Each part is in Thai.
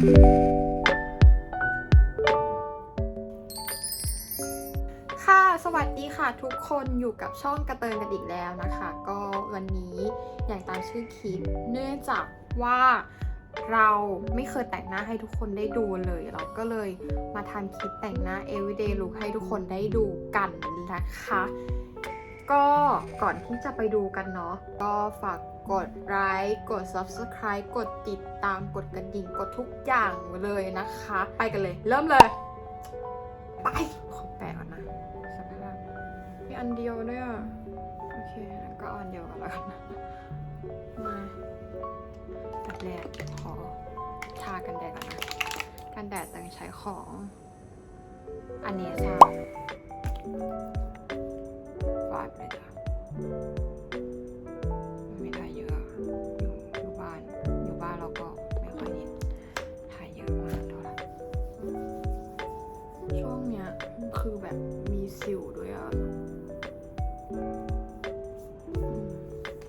ค่ะสวัสดีค่ะทุกคนอยู่กับช่องกระเตินกันอีกแล้วนะคะ ก็วันนี้อย่างตามชื่อคลิปเนื่องจากว่าเราไม่เคยแต่งหน้าให้ทุกคนได้ดูเลย เราก็เลยมาทำคลิปแต่งหน้า everyday look ให้ทุกคนได้ดูกันนะคะ ก็ก่อนที่จะไปดูกันเนาะก็ฝากกดไลค์กด subscribe กดติดตามกดกระดิ่งกดทุกอย่างเลยนะคะ ไปกันเลย เริ่มเลย ไป ขอแปะก่อนนะสภาพมีอันเดียวด้วยอะโอเคก็อันเดียวกันแล้วกันนะมาตัดแรกขอทากันแดดก่อนนะกันแดดต้องใช้ของอันนี้ซ่าาดเลยจ้ไม่ได้เยอะอยู่อยู่บ้าน อยู่บ้านเราก็ไม่ค่อยนิดถ่ายเยอะมากเท่าไหร่ช่วงเนี้ยคือแบบมีสิวด้วยอะ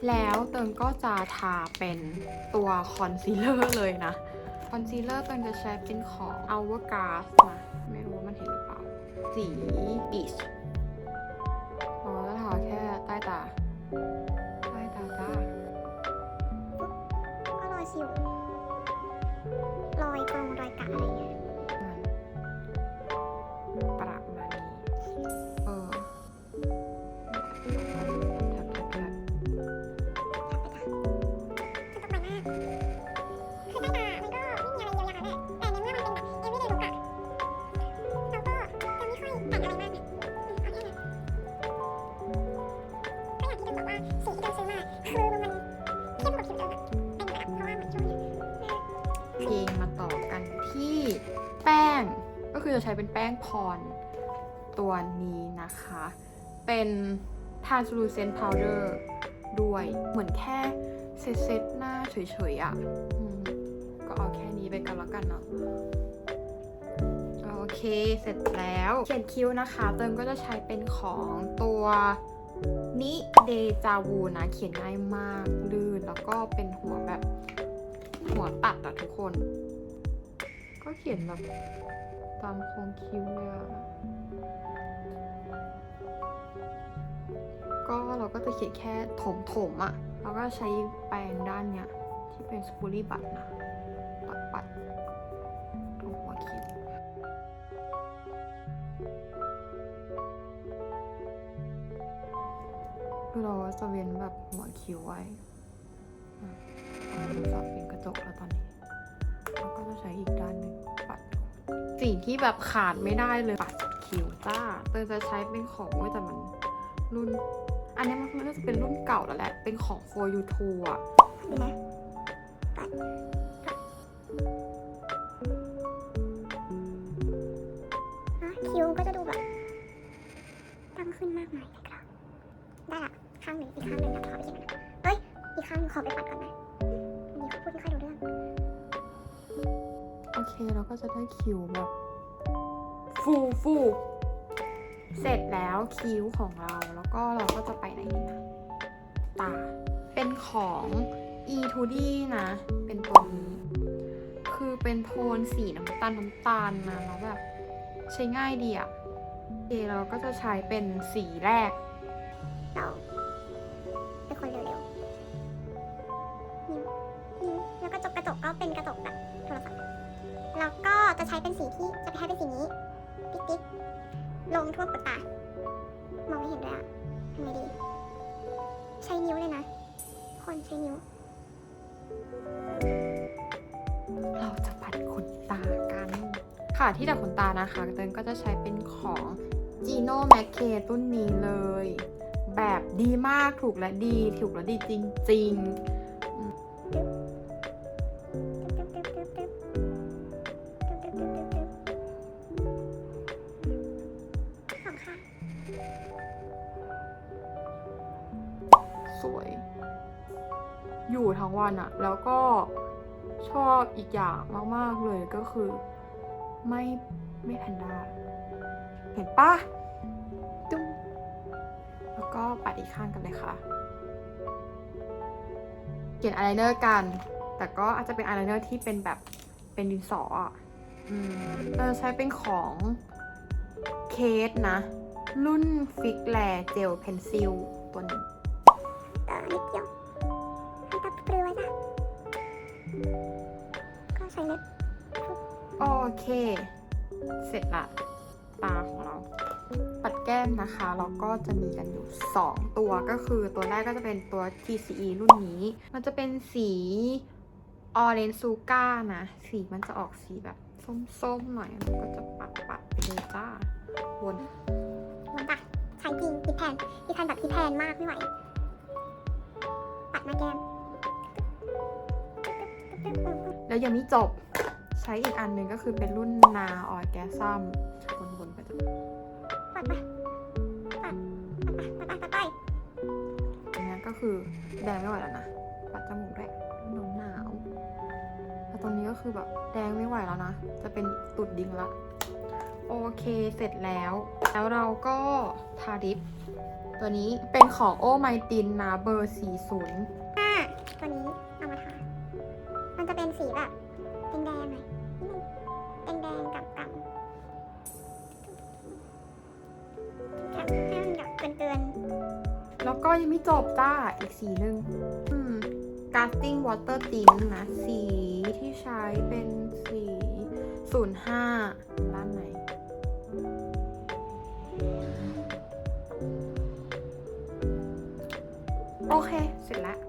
แล้วเติมก็จะทาเป็นตัวคอนซีลเลอร์เลยนะ คอนซีลเลอร์เติมจะใช้เป็นของ Hourglass นะ ไม่รู้ว่ามันเห็นหรือเปล่า สีบี ต้ตาใต้ตาจ้าก็รอยสิวรอยกรงรอยกะอะไรเงี้ยประมาณนี้เออทับทับทับคือต้องไปหน้า คือจะใช้เป็นแป้งพรตัวนี้นะคะ เป็น translucent powder ด้วยเหมือนแค่เซตเซตหน้าเฉยๆอะ่ะก็เอาแค่นี้ไปกันแล้วกันเนาะโอเค เสร็จแล้วเขียนคิ้วนะคะ เติมก็จะใช้เป็นของตัวนิเดจาวูนะ เขียนง่ายมากลื่น แล้วก็เป็นหัวแบบหัวตัดอะทุกคน ก็เขียนแบบ ตามโครงคิ้วเลยอะก็เราก็จะเขียนแค่ถมถมอะแล้วก็ใช้แปรงด้านเนี้ย ที่เป็นสปูรี่บัตนะ ปัดปัดตรงหัวคิ้วเราจะเว้นแบบหัวคิ้วไว้อะเอามือฝาเป็นกระจกแล้วตอนนี้ แล้วก็จะใช้อีกด้านหนึ่ง สิ่งที่แบบขาดไม่ได้เลยปัดคิวจ้าเตยจะใช้เป็นของเว้ยแต่มันรุ่น อันนี้มันน่าจะเป็นรุ่นเก่าแล้วแหละ เป็นของ for you t o อะนะปัดอะคิ้วก็จะดูแบบตั้งขึ้นมากมายนะครับได้ละข้างหนึ่งอีกข้างหนึ่งนะขอไปเขียนนะเอ้ย อีกข้างหนึ่งขอไปปัดก่อนนะ เคเราก็จะได้คิ้วแบบฟูฟูเสร็จแล้วคิ้วของเราแล้วก็เราก็จะไปไหนดีนะตา เป็นของ e 2 d นะ เป็นตัวนี้คือเป็นโทนสีน้ำตาลน้ำตาลนะแล้วแบบใช้ง่ายดีอะโอเคเราก็จะใช้เป็นสีแรก เป็นสีที่จะไปให้เป็นสีนี้ ติ๊กติ๊กลงทั่วขนตามองไม่เห็นเลยอะทำไงดี ใช้นิ้วเลยนะ คนใช้นิ้ว เราจะปัดขนตากัน ค่ะที่ดัดขนตานะคะเตินก็จะใช้เป็นของ Gino m a c k e รุ่นนี้เลย แบบดีมากถูกและดี ถูกและดีจริงตึ๊ อยู่ทั้งวันอะแล้วก็ชอบอีกอย่างมาก ๆ เลยก็คือ ไม่ไม่แพนด้าเห็นปะจุ้งแล้วก็ปัดอีกข้างกันเลยค่ะ เขียนอายไลเนอร์กัน แต่ก็อาจจะเป็นอายไลเนอร์ที่เป็นแบบเป็นดินสออะเราจะใช้เป็นของเคสนะ รุ่นฟิกแลเจลเพนซิลตัวนี้ต่อนิดเดียว โอเค เสร็จละตาของเรา ปัดแก้มนะคะเราก็จะมีกันอยู่ 2 ตัวก็คือตัวแรกก็จะเป็นตัว TCE รุ่นนี้ มันจะเป็นสีออเรนซูก้านะ สีมันจะออกสีแบบส้มๆหน่อยเราก็จะปัดปัดๆไปเลยจ้าวนมันจ้ะใช้จริงพิดแพนพิดแพนแบบพิดแพนมากไม่ไหวปัดหน้าแก้มแล้วยังไม่จบ ใช้อีกอันหนึ่งก็คือเป็นรุ่นนาออยแกซัมวนๆไปจ้ะปัดไปปัดปัดไปปัดไปปัดไปอันนี้ก็คือแดงไม่ไหวแล้วนะ ปัดจมูกด้วยหนาวหนาวแล้วตรงนี้ก็คือแบบแดงไม่ไหวแล้วนะ จะเป็นตุดดิงละ โอเคเสร็จแล้ว แล้วเราก็ทาดิฟตัวนี้เป็นของโอไมตินนะเบอร์ 40อ่าตัวนี้ เป็นสีแบบแดงๆหน่อยนิดนึงแดงๆกับกับแค่ให้มันแบบเกินแล้วก็ยังไม่จบจ้า อีกสีหนึ่งอืม casting water tint นะ สีที่ใช้เป็นสี 05ด้านไหนโอเค เสร็จแล้ว